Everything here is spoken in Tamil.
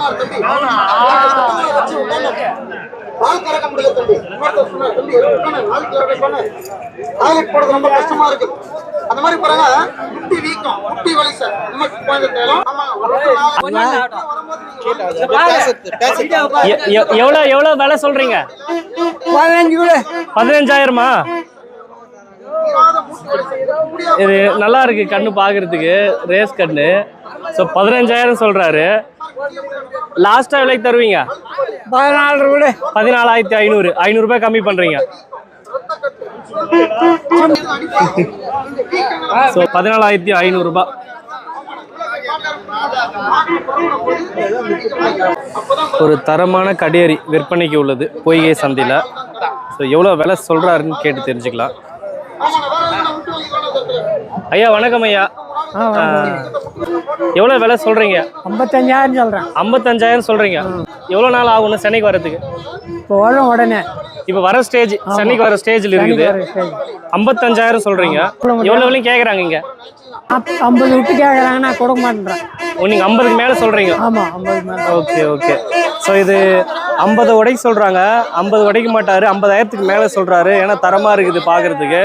தம்பி. தம்பி. நாள் கறக்க சொன்னேன் டாய்லெட் போறது ரொம்ப கஷ்டமா இருக்கு. அந்த மாதிரி பாருங்க முட்டி வீக்கம் முட்டி வலி சார் ஆமா சொல்றீங்க? பதினஞ்சு கூட. பதினஞ்சாயிரமா தீராத மூட்டு வலி செய்யுது. முடியாது. இது நல்லா இருக்கு கண்ணு பார்க்கறதுக்கு ரேஸ் கண்ணு. ஸோ பதினஞ்சாயிரம் சொல்றாரு. லாஸ்டா விலைக்கு தருவீங்க? பதினாலு கூட பதினாலாயிரத்தி ஐநூறு. ஐநூறுரூபா கம்மி பண்றீங்க. ஸோ பதினாலாயிரத்தி ஐநூறுரூபா ஒரு தரமான கடியரி விற்பனைக்கு உள்ளது. பொய்கை சந்தையில். ஸோ எவ்வளோ விலை சொல்கிறாருன்னு கேட்டு தெரிஞ்சுக்கலாம். ஐயா வணக்கம் ஐயா. எவ்வளோ விலை சொல்கிறீங்க ஐம்பத்தஞ்சாயிரம் சொல்கிறேன் ஐம்பத்தஞ்சாயிரம் சொல்கிறீங்க எவ்வளோ நாள் ஆகும் சென்னைக்கு வரதுக்கு இப்போ வரும் உடனே. இப்போ வர ஸ்டேஜ் சென்னைக்கு வர ஸ்டேஜில் இருக்குது. ஐம்பத்தஞ்சாயிரம் சொல்கிறீங்க எவ்வளோ விலையும் கேட்குறாங்க இங்கே? ஐம்பது விட்டு கேட்குறாங்க நான் கொடுக்க மாட்டேன்றேன். ஓ நீங்கள் ஐம்பதுக்கு மேலே சொல்கிறீங்க ஆமாம் ஐம்பது மேலே. Okay okay. ஸோ இது ஐம்பது உடைக்கு சொல்கிறாங்க ஐம்பது உடைக்க மாட்டார். ஐம்பதாயிரத்துக்கு மேலே சொல்கிறாரு ஏன்னா தரமாக இருக்குது பார்க்குறதுக்கு